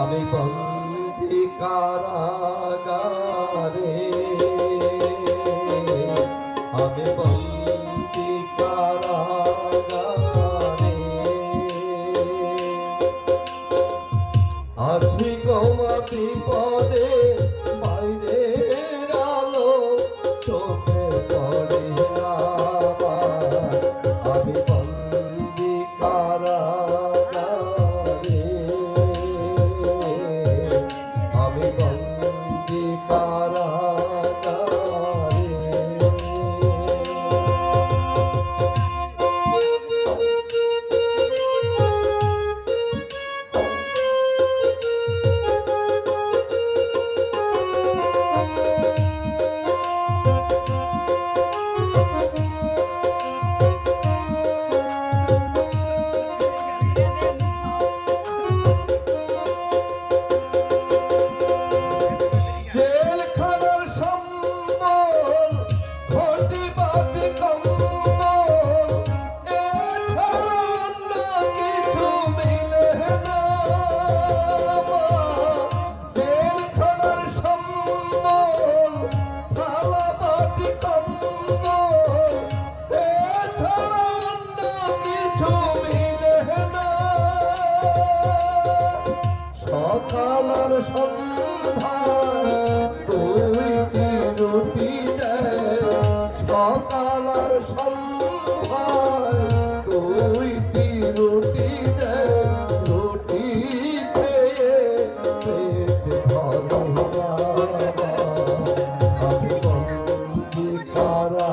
আমি বন্দি কারাগারে আমি বন্দি কারাগারে আছি গোমা বিপদে বাইরে আলো চোখে পড়ে। খালার সন্ধান। তুই তিরুটি সকালার সন্ধান তুই তিরুটি রুটি পেয়ে পেটে ভালো আমি বন্ধু খারা